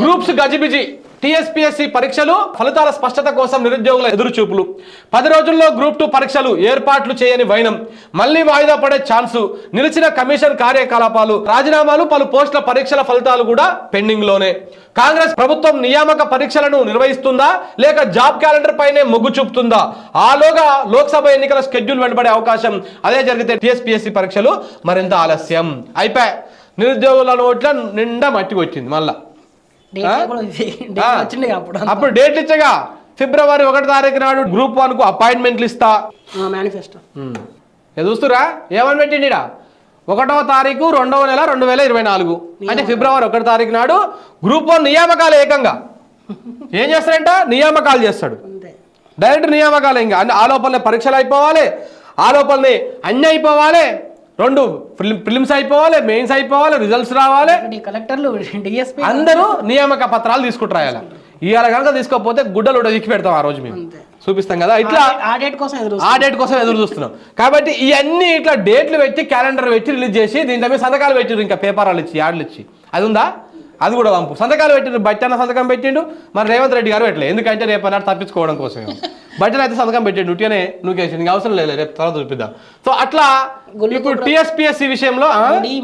Groups గజిబిజి TSPSC పరీక్షలు ఫలితాల స్పష్టత కోసం నిరుద్యోగుల ఎదురుచూపులు. పది రోజుల్లో గ్రూప్ టూ పరీక్షలు ఏర్పాట్లు చేయని వైనం. మళ్ళీ వాయిదా పడే ఛాన్సు. నిలిచిన కమిషన్ కార్యకలాపాలు రాజీనామాలు పలు పోస్టుల పరీక్షల ఫలితాలు కూడా పెండింగ్లోనే కాంగ్రెస్ ప్రభుత్వం నియామక పరీక్షలను నిర్వహిస్తుందా లేక జాబ్ క్యాలెండర్ పైనే మొగ్గు చూపుతుందా? ఆలోగా లోక్సభ ఎన్నికల షెడ్యూల్ వెంటబడే అవకాశం అదే జరిగితే టీఎస్పీఎస్సీ పరీక్షలు మరింత ఆలస్యం. అయిపోయి. నిరుద్యోగుల నోట్ల నిండా మట్టి వచ్చింది మళ్ళా. అప్పుడు డేట్లు ఇచ్చగా ఫిబ్రవరి ఒకటి తారీఖు నాడు గ్రూప్ వన్కు అపాయింట్మెంట్లు ఇస్తా. మేనిఫెస్టో చూస్తురా? ఏమని పెట్టిండిడా ఒకటవ తారీఖు రెండవ నెల రెండు వేల ఇరవై నాలుగు. అంటే ఫిబ్రవరి ఒకటి తారీఖు నాడు గ్రూప్ వన్ నియామకాలు ఏకంగా. ఏం చేస్తాడంట? నియామకాలు చేస్తాడు. డైరెక్ట్ నియామకాలు ఇంకా. ఆ లోపలనే పరీక్షలు అయిపోవాలి. ఆ లోపలనే అన్ని అయిపోవాలి. రెండు ప్రిలిమ్స్ అయిపోవాలి మెయిన్స్ అయిపోవాలి రిజల్ట్స్ రావాలి. కలెక్టర్లు అందరూ నియామక పత్రాలు తీసుకుంటూ రాయాలి? ఇవాళ కనుక తీసుకోకపోతే గుడ్డలు ఉడదికి పెడతాం ఆ రోజు మేము. చూపిస్తాం కదా? ఇట్లా ఆ డేట్ కోసం ఎదురు ఆ డేట్ కోసం ఎదురు చూస్తున్నాం. కాబట్టి ఇవన్నీ ఇట్లా డేట్లు పెట్టి క్యాలెండర్ పెట్టి రిలీజ్ చేసి దీంట్లో మీద సంతకాలు పెట్టిరు ఇంకా పేపర్లు ఇచ్చి యాడ్లు ఇచ్చి. అది ఉందా? అది కూడా పంపు సంతకాలు పెట్టిరు బట్టన్న సంతకం పెట్టిండు మరి రేవంత్ రెడ్డి గారు పెట్టలేదు ఎందుకంటే రేపు అన్నాడు తప్పించుకోవడం కోసం బట్టన అయితే సంతకం పెట్టిండు ఉట్టిగానే నువ్వు కేసు నీకు అవసరం లేదు రేపు తర్వాత చూపిద్దాం. సో అట్లా ఇప్పుడు టీఎస్పీఎస్సీ విషయంలో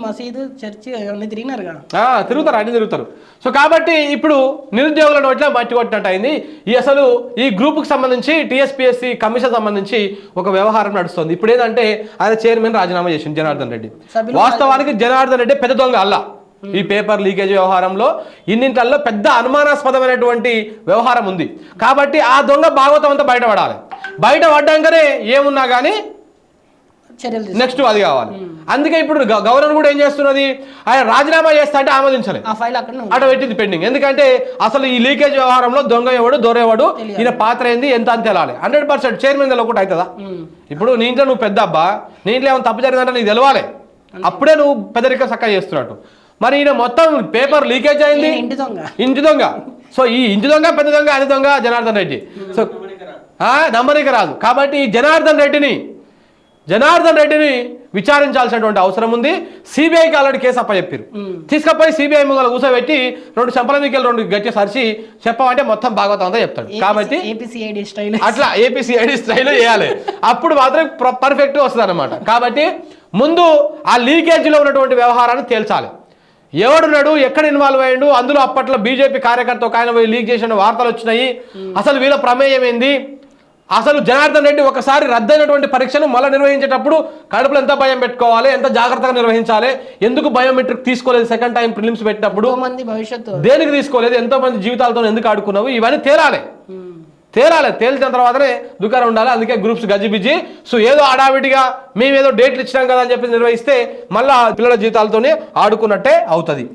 మసీదు చర్చి అవన్నీ తిరిగినారు తిరుగుతారు అన్ని తిరుగుతారు. సో కాబట్టి ఇప్పుడు నిరుద్యోగుల నోట్ల మట్టి కొట్టినట్టు అయింది. ఈ అసలు ఈ గ్రూప్కి సంబంధించి టీఎస్పీఎస్సీ కమిషన్ సంబంధించి ఒక వ్యవహారం నడుస్తుంది. ఇప్పుడు ఏంటంటే ఆయన చైర్మన్ రాజీనామా చేసింది జనార్దన్ రెడ్డి. వాస్తవానికి జనార్దన్ రెడ్డి పెద్ద దొంగ అల్లా. ఈ పేపర్ లీకేజ్ వ్యవహారంలో ఇన్నింటిల్లో పెద్ద అనుమానాస్పదమైనటువంటి వ్యవహారం ఉంది. కాబట్టి ఆ దొంగ భాగవతం అంతా బయటపడాలి. బయట పడ్డాకనే ఏమున్నా కానీ నెక్స్ట్ అది కావాలి. అందుకే ఇప్పుడు గవర్నర్ కూడా ఏం చేస్తున్నది? ఆయన రాజీనామా చేస్తా అంటే ఆమోదించలేదు ఆ ఫైల్ అక్కడ అటు పెట్టింది పెండింగ్. ఎందుకంటే అసలు ఈ లీకేజ్ వ్యవహారంలో దొంగ ఎవడు దొర ఎవడు ఈయన పాత్ర ఏంది ఎంత అని తెలాలి హండ్రెడ్ పర్సెంట్ చైర్మన్ ఒకటి అవుతుందా? ఇప్పుడు నీ ఇంట్లో నువ్వు పెద్ద అబ్బా నీ ఇంట్లో ఏమైనా తప్పు జరిగిందంటే నీకు తెలవాలి. అప్పుడే నువ్వు పెద్దరిక చక్కగా చేస్తున్నట్టు. మరి ఈయన మొత్తం పేపర్ లీకేజ్ అయింది. ఇంటి దొంగ. సో ఈ ఇంటి దొంగ పెద్ద దొంగ అది దొంగ జనార్దన్ రెడ్డి. సో నమ్మనికి రాదు. కాబట్టి ఈ జనార్దన్ రెడ్డిని జనార్దన్ రెడ్డిని విచారించాల్సినటువంటి అవసరం ఉంది. సిబిఐకి ఆల్రెడీ కేసు అప్పచెప్పారు. తీసుకపోయి సిబిఐ ముంగల కూర్చోబెట్టి రెండు చెంపల మీకెళ్ళి రెండు గట్టి సరిచి చెప్పమంటే మొత్తం భాగవతం అంతా చెప్తాడు కాబట్టి అట్లా ఏపీసీఐడి స్టైల్ చేయాలి. అప్పుడు మాత్రం పర్ఫెక్ట్ వస్తుంది అనమాట కాబట్టి ముందు ఆ లీకేజీలో ఉన్నటువంటి వ్యవహారాన్ని తేల్చాలి. ఎవడున్నాడు? ఎక్కడ ఇన్వాల్వ్ అయ్యాడు? అందులో అప్పట్లో బీజేపీ కార్యకర్త ఒక ఆయన పోయి లీక్ చేసిన వార్తలు వచ్చినాయి. అసలు వీళ్ళ ప్రమేయం ఏంది? అసలు జనార్దన్ రెడ్డి ఒకసారి రద్దయినటువంటి పరీక్షను మళ్ళీ నిర్వహించేటప్పుడు కడుపులో ఎంత భయం పెట్టుకోవాలి? ఎంత జాగ్రత్తగా నిర్వహించాలి? ఎందుకు బయోమెట్రిక్ తీసుకోలేదు? సెకండ్ టైం ప్రిలిమ్స్ పెట్టినప్పుడు మంది భవిష్యత్తు. దేనికి తీసుకోలేదు? ఎంతో మంది జీవితాలతో ఎందుకు ఆడుకున్నావు? ఇవన్నీ తేలాలి. తేలాలి. తేల్చిన తర్వాతనే దుకాణం ఉండాలి. అందుకే గ్రూప్స్ గజిబిజి. సో ఏదో ఆడావిడిగా మేము ఏదో డేట్లు ఇచ్చినాం కదా అని చెప్పి నిర్వహిస్తే మళ్ళీ పిల్లల జీవితాలతోనే ఆడుకున్నట్టే అవుతుంది.